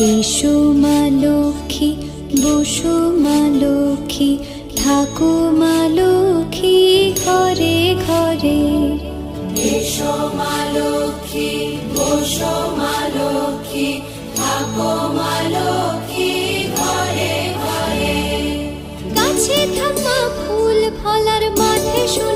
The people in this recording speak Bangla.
এসো মা লক্ষ্মী বসো মা লক্ষ্মী থাকো মা লক্ষ্মী ঘরে ঘরে। এসো মা লক্ষ্মী বসো মা লক্ষ্মী থাকো মা লক্ষ্মী ঘরে ঘরে। গাছে থাকা ফুল ফলার মাঠে সোনার